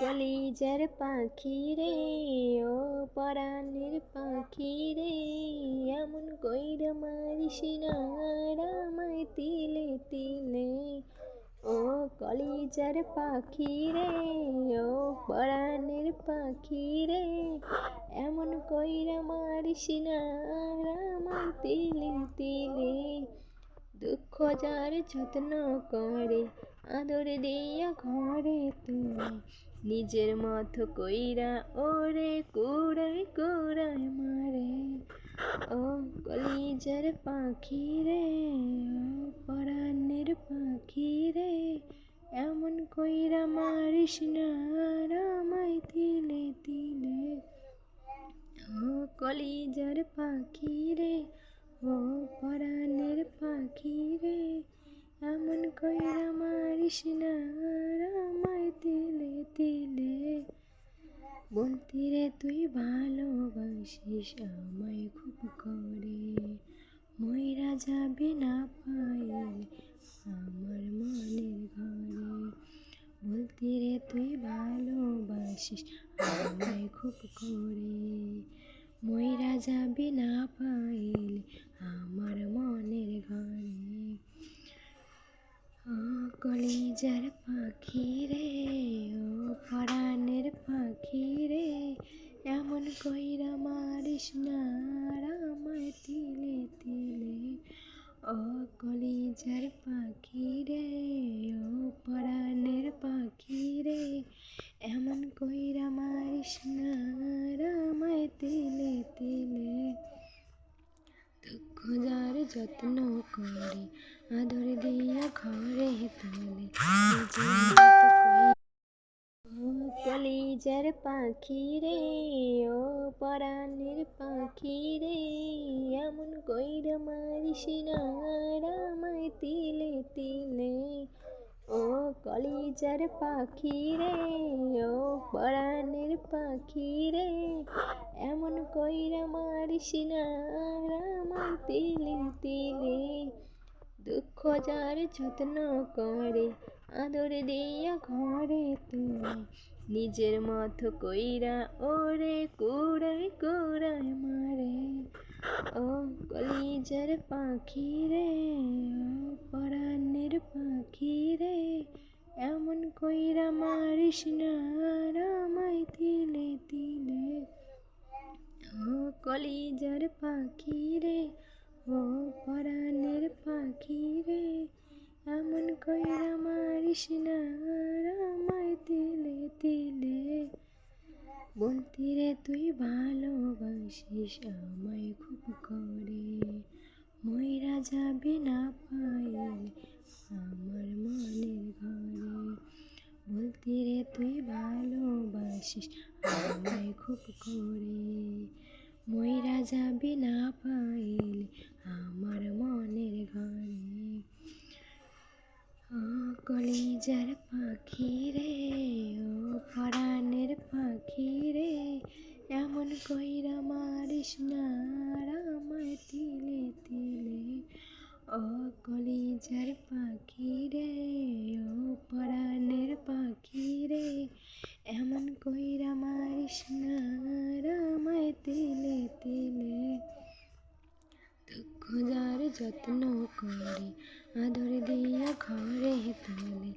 কলিজার পাখি রে ও পরাণের পাখি রে এমন কইরা মারিস রামায় তিলে তিলে। ও কলিজার পাখি রে ও পরাণের পাখি রে এমন কইরা মারিস রামায় তিলে তিলে। দুঃখ যার যত্ন করে আদর দিয়া ঘরে তুলে। নিজের মতো কইরা ওরে কুড়াই কুড়াই মারে। ও কলিজার পাখি রে পরাণের পাখি রে, এমন কইরা মারিস না রামাই তিলে তিলে। ও কলিজার পাখি রে বলতি রে তুই ভালোবাসিস, আমায় খুব করে। ময়রা যাবে না পাইলে আমার মনের ঘরে। বলতি রে তুই ভালোবাসিস, আমায় খুব করে। ময়রা যাবে না পাইলে কলিজার পাখি রে ও পরাণের পাখি রে এমন কইরা মারিস না রামায় তিলে তিলে। দুঃখ যার যত্ন করে, আদর দিয়া ঘরে তোলে। কলিজার পাখি রে ও পরাণের পাখি রে এমন কইরা মারিস না কলিজার পাখি রে ও পরাণের পাখি রে এমন কইরা মারিস না রামায় তিলে তিলে। দুঃখ যার যত্ন করে, আদর দিয়া ঘরে তুলে। নিজের মতো কইরা ওরে কুড়াই কুড়াই মারে। ও কলিজার পাখি রে ও পরাণের পাখি রে এমন কইরা মারিস না, রামাই তিলে তিলে। ও কলিজার পাখি রে, ও পরাণের পাখি রে। এমন কইরা মারিস না রামায় তিলে তিলে। বলতি রে তুই ভালোবাসিস, আমায় খুব করে। ময়রা যাবে না পাইলে তুই ভালোবাসিস, আমায় খুব করে। ময়রা যাবি না পাইলে আমার মনের ঘরে। কলিজার পাখি রে, ও পরাণের পাখি রে, এমন কইরা মারিস না রামায় তিলে তিলে। ও কলিজার পাখি রে যার যত্ন করে আদর দিয়া ঘরে তোলে।